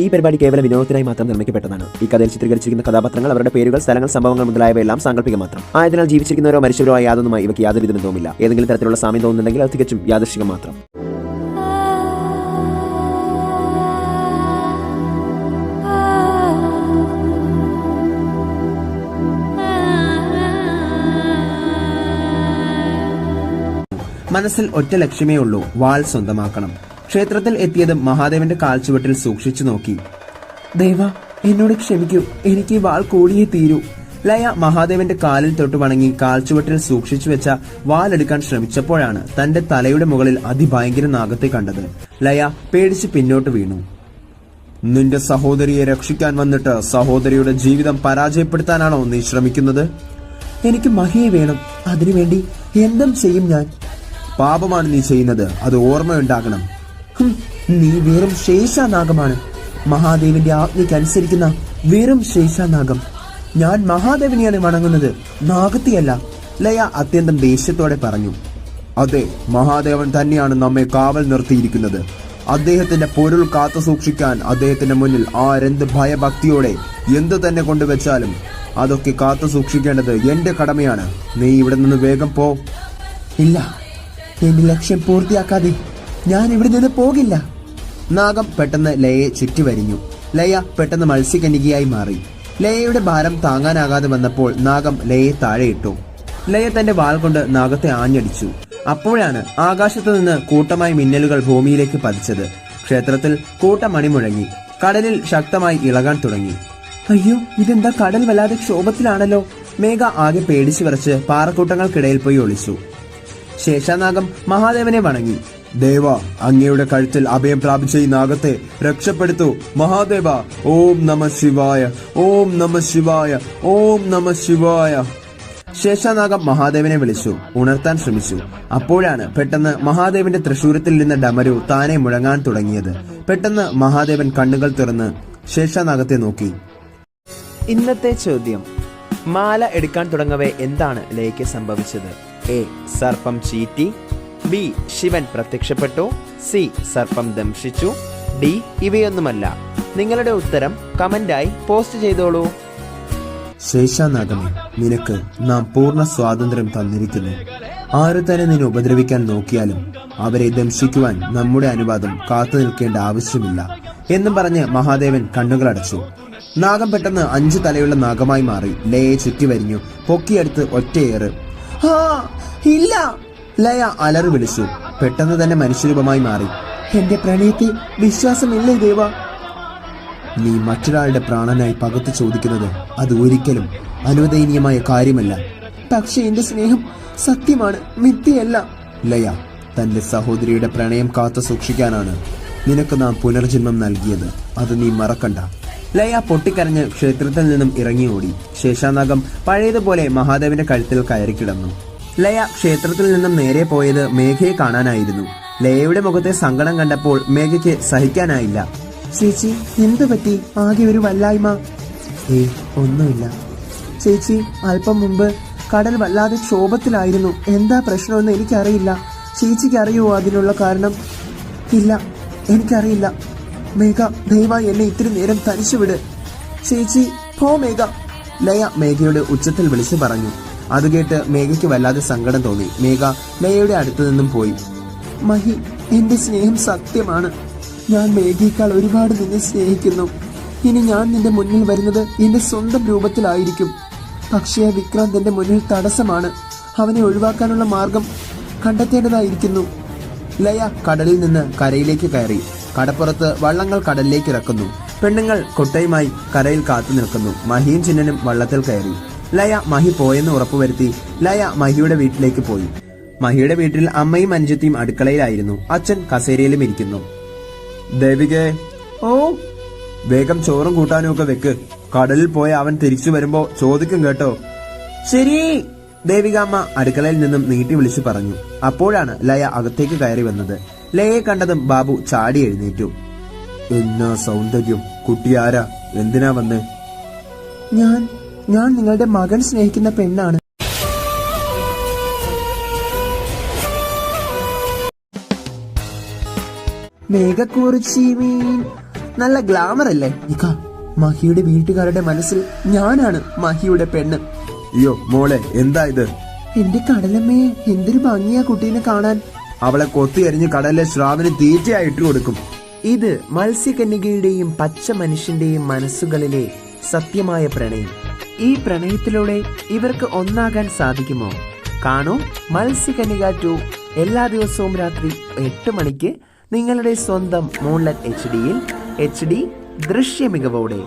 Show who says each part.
Speaker 1: ഈ പരിപാടി കേവലം വിനോദത്തിനായി മാത്രം നിർമ്മിക്കപ്പെട്ടതാണ്. ഈ കഥയിൽ ചിത്രീകരിച്ചിരിക്കുന്ന കഥാപാത്രങ്ങൾ അവരുടെ പേരുകൾ സ്ഥലങ്ങൾ സംഭവങ്ങൾ മുതലായവയെല്ലാം സാങ്കല്പിക മാത്രം. ആയതിനാൽ ജീവിച്ചിരിക്കുന്നവരോ മരിച്ചവരോ ആയ യാതൊന്നുമായി ഇവയ്ക്ക് യാതൊരു ബന്ധവുമില്ല ഏതെങ്കിലും തരത്തിലുള്ള സാമ്യം തോന്നുന്നുണ്ടെങ്കിൽ അത് തികച്ചും യാദൃശികം മാത്രം. മനസ്സിൽ ഒറ്റ ലക്ഷ്യമേ ഉള്ളൂ. വാൾ സ്വന്തമാക്കണം. ക്ഷേത്രത്തിൽ എത്തിയതും മഹാദേവന്റെ കാൽച്ചുവട്ടിൽ സൂക്ഷിച്ചു നോക്കി. ദൈവ എന്നോട് ക്ഷമിക്കൂ. എനിക്ക് വാൾ കൂടിയേ തീരൂ. ലയ മഹാദേവന്റെ കാലിൽ തൊട്ട് വണങ്ങി കാൽച്ചുവട്ടിൽ സൂക്ഷിച്ചു വെച്ച വാലെടുക്കാൻ ശ്രമിച്ചപ്പോഴാണ് തന്റെ തലയുടെ മുകളിൽ അതിഭയങ്കര നാഗത്തെ കണ്ടത്. ലയ പേടിച്ച് പിന്നോട്ട് വീണു. നിന്റെ സഹോദരിയെ രക്ഷിക്കാൻ വന്നിട്ട് സഹോദരിയുടെ ജീവിതം പരാജയപ്പെടുത്താനാണോ നീ ശ്രമിക്കുന്നത്? എനിക്ക് മഹിയെ വേണം. അതിനുവേണ്ടി എന്തും ചെയ്യും ഞാൻ. പാപമാണ് നീ ചെയ്യുന്നത്. അത് ഓർമ്മയുണ്ടാകണം. നീ വെറും ശേഷാനാഗമാണ്. മഹാദേവിന്റെ ആജ്ഞയ്ക്ക് അനുസരിക്കുന്ന വെറും ശേഷാനാഗം. ഞാൻ മഹാദേവനെയാണ് വണങ്ങുന്നത്. നാഗത്തെയല്ല. ലയ അത്യന്തം ദേഷ്യത്തോടെ പറഞ്ഞു. അതെ മഹാദേവൻ തന്നെയാണ് നമ്മെ കാവൽ നിർത്തിയിരിക്കുന്നത്. അദ്ദേഹത്തിന്റെ പൊരുൾ കാത്തു സൂക്ഷിക്കാൻ അദ്ദേഹത്തിന്റെ മുന്നിൽ ആരെന്ത് ഭയഭക്തിയോടെ എന്തു തന്നെ കൊണ്ടുവച്ചാലും അതൊക്കെ കാത്തു സൂക്ഷിക്കേണ്ടത് എന്റെ കടമയാണ്. നീ ഇവിടെ നിന്ന് വേഗം പോ. ഇല്ല എന്റെ ലക്ഷ്യം പൂർത്തിയാക്കാതെ ഞാൻ ഇവിടെ നിന്ന് പോകില്ല. നാഗം പെട്ടെന്ന് ലയയെ ചുറ്റി വരിഞ്ഞു. ലയ പെട്ടെന്ന് മത്സ്യകന്യകയായി മാറി. ലയയുടെ ഭാരം താങ്ങാനാകാതെ വന്നപ്പോൾ നാഗം ലയയെ താഴെയിട്ടു. ലയ തന്റെ വാൾ കൊണ്ട് നാഗത്തെ ആഞ്ഞടിച്ചു. അപ്പോഴാണ് ആകാശത്തു നിന്ന് കൂട്ടമായി മിന്നലുകൾ ഭൂമിയിലേക്ക് പതിച്ചത്. ക്ഷേത്രത്തിൽ കൂട്ടമണി മുഴങ്ങി. കടലിൽ ശക്തമായി ഇളകാൻ തുടങ്ങി. അയ്യോ ഇതെന്താ കടൽ വല്ലാതെ ക്ഷോഭത്തിലാണല്ലോ? മേഘ ആകെ പേടിച്ചു വരച്ച് പാറക്കൂട്ടങ്ങൾക്കിടയിൽ പോയി ഒളിച്ചു. ശേഷാനാഗം മഹാദേവനെ വണങ്ങി. ദേവ അങ്ങയുടെ കഴുത്തിൽ അഭയം പ്രാപിച്ച ഈ നാഗത്തെ രക്ഷപ്പെടുത്തു. മഹാദേവ ഓം നമ ശിവായ ഓം നമ ശിവായ ഓം നമ ശിവായ. ശേഷാനാഗം മഹാദേവനെ വിളിച്ചു ഉണർത്താൻ ശ്രമിച്ചു. അപ്പോഴാണ് പെട്ടെന്ന് മഹാദേവന്റെ തൃശൂരത്തിൽ നിന്ന ഡമരു താനെ മുഴങ്ങാൻ തുടങ്ങിയത്. പെട്ടെന്ന് മഹാദേവൻ കണ്ണുകൾ തുറന്ന് ശേഷനാഗത്തെ നോക്കി. ഇന്നത്തെ ചോദ്യം. മാല എടുക്കാൻ തുടങ്ങവേ എന്താണ് ലേക്ക് സംഭവിച്ചത്? എ സർപ്പം ചീറ്റി ബി ശിവൻ പ്രത്യക്ഷപ്പെട്ടു സി സർപ്പം ദംശിച്ചു ഡി ഇവയൊന്നുമല്ല. നിങ്ങളുടെ ഉത്തരം കമന്റായി പോസ്റ്റ് ചെയ്തോളൂ. ശേഷാനാഗമേ നിനക്ക് നാം പൂർണ സ്വാതന്ത്ര്യം തന്നിരിക്കുന്നു. ആര് തന്നെ നിന്നെ ഉപദ്രവിക്കാൻ നോക്കിയാലും അവരെ ദംശിക്കുവാൻ നമ്മുടെ അനുവാദം കാത്തു നിൽക്കേണ്ട ആവശ്യമില്ല എന്നും പറഞ്ഞ് മഹാദേവൻ കണ്ണുകൾ അടച്ചു. നാഗം പെട്ടെന്ന് അഞ്ചു തലയുള്ള നാഗമായി മാറി ലയെ ചുറ്റി വരിഞ്ഞു പൊക്കിയെടുത്ത് ഒറ്റയേറ്. ഇല്ല! ലയ അലറി വിളിച്ചു. പെട്ടെന്ന് തന്നെ മനുഷ്യരൂപമായി മാറി. എന്റെ പ്രണയത്തിൽ വിശ്വാസമില്ലേ ദേവ? നീ മറ്റൊരാളുടെ പ്രാണനായി പകത്ത് ചോദിക്കുന്നത് അത് ഒരിക്കലും അനുവദനീയമായ കാര്യമല്ല. പക്ഷെ എന്റെ സ്നേഹം സത്യമാണ് മിഥ്യയല്ല. ലയ തന്റെ സഹോദരിയുടെ പ്രണയം കാത്തു സൂക്ഷിക്കാനാണ് നിനക്ക് നാം പുനർജന്മം നൽകിയത്. അത് നീ മറക്കണ്ട. ലയ പൊട്ടിക്കരഞ്ഞ് ക്ഷേത്രത്തിൽ നിന്നും ഇറങ്ങി ഓടി ശേഷാനാഗം പഴയതുപോലെ മഹാദേവന്റെ കഴുത്തിൽ കയറി കിടന്നു ലയ ക്ഷേത്രത്തിൽ നിന്നും നേരെ പോയത് മേഘയെ കാണാനായിരുന്നു. ലയയുടെ മുഖത്തെ സങ്കടം കണ്ടപ്പോൾ മേഘയ്ക്ക് സഹിക്കാനായില്ല. ചേച്ചി എന്തു പറ്റി? ആകെ ഒരു വല്ലായ്മ. ഏ ഒന്നുമില്ല. ചേച്ചി അല്പം മുമ്പ് കടൽ വല്ലാതെ ക്ഷോഭത്തിലായിരുന്നു. എന്താ പ്രശ്നമെന്ന് എനിക്കറിയില്ല. ചേച്ചിക്ക് അറിയുമോ അതിനുള്ള കാരണം? ഇല്ല എനിക്കറിയില്ല. മേഘ ദയവായി എന്നെ ഇത്തിരി നേരം തനിച്ചുവിട്. ചേച്ചി പോ മേഘ. ലയ മേഘയുടെ ഉച്ചത്തിൽ വിളിച്ചു പറഞ്ഞു. അത് കേട്ട് മേഘയ്ക്ക് വല്ലാതെ സങ്കടം തോന്നി. മേഘ ലയയുടെ അടുത്തു നിന്നും പോയി. മഹി എന്റെ സ്നേഹം സത്യമാണ്. ഞാൻ മേഘയേക്കാൾ ഒരുപാട് നിന്നെ സ്നേഹിക്കുന്നു. ഇനി ഞാൻ നിന്റെ മുന്നിൽ വരുന്നത് എന്റെ സ്വന്തം രൂപത്തിലായിരിക്കും. പക്ഷേ വിക്രാന്ത് എന്റെ മുന്നിൽ തടസ്സമാണ്. അവനെ ഒഴിവാക്കാനുള്ള മാർഗം കണ്ടെത്തേണ്ടതായിരിക്കുന്നു. ലയ കടലിൽ നിന്ന് കരയിലേക്ക് കയറി. കടപ്പുറത്ത് വള്ളങ്ങൾ കടലിലേക്ക് ഇറക്കുന്നു. പെണ്ണുങ്ങൾ കൊട്ടയുമായി കരയിൽ കാത്തു നിൽക്കുന്നു. മഹിയും ചിന്നനും വള്ളത്തിൽ കയറി. ലയ മഹി പോയെന്ന് ഉറപ്പുവരുത്തി ലയ മഹിയുടെ വീട്ടിലേക്ക് പോയി. മഹിയുടെ വീട്ടിൽ അമ്മയും അനുജത്തിയും അടുക്കളയിലായിരുന്നു. അച്ഛൻ കസേരയിലും ഇരിക്കുന്നു. ദേവികേ ഓ. വേഗം ചോറും കൂട്ടാനും ഒക്കെ വെക്ക്. കടലിൽ പോയ അവൻ തിരിച്ചു വരുമ്പോ ചോദിക്കും കേട്ടോ. ശരി. ദേവികാമ്മ അടുക്കളയിൽ നിന്നും നീട്ടി വിളിച്ചു പറഞ്ഞു. അപ്പോഴാണ് ലയ അകത്തേക്ക് കയറി വന്നത്. ലയയെ കണ്ടതും ബാബു ചാടി എഴുന്നേറ്റു. എന്നാ സൗന്ദര്യം? കുട്ടി ആരാ? എന്തിനാ വന്ന്? ഞാൻ ഞാൻ നിങ്ങളുടെ മകൻ സ്നേഹിക്കുന്ന പെണ്ണാണ്. മേഘക്കുറിച്ചി മീൻ. നല്ല ഗ്ലാമർ അല്ലേ? മഹിയുടെ വീട്ടുകാരുടെ മനസ്സിൽ ഞാനാണ് മഹിയുടെ പെണ്ണ്. അയ്യോ മോളെ എന്താ ഇത്? എന്റെ കടലമ്മയെ എന്തൊരു ഭംഗിയാ കുട്ടീനെ കാണാൻ. അവളെ കൊത്തി എറിഞ്ഞ് കടലിലെ ശ്രാവിന് തീറ്റയായിട്ട് കൊടുക്കും. ഇത് മത്സ്യകന്യകയുടെയും പച്ച മനുഷ്യന്റെയും മനസ്സുകളിലെ സത്യമായ പ്രണയം. ഈ പ്രണയത്തിലൂടെ ഇവർക്ക് ഒന്നാകാൻ സാധിക്കുമോ? കാണൂ മത്സ്യകനിക ടു എല്ലാ ദിവസവും രാത്രി എട്ട് മണിക്ക് നിങ്ങളുടെ സ്വന്തം മോൺലറ്റ് എച്ച് ഡിയിൽ എച്ച് ഡി ദൃശ്യ മികവോടെ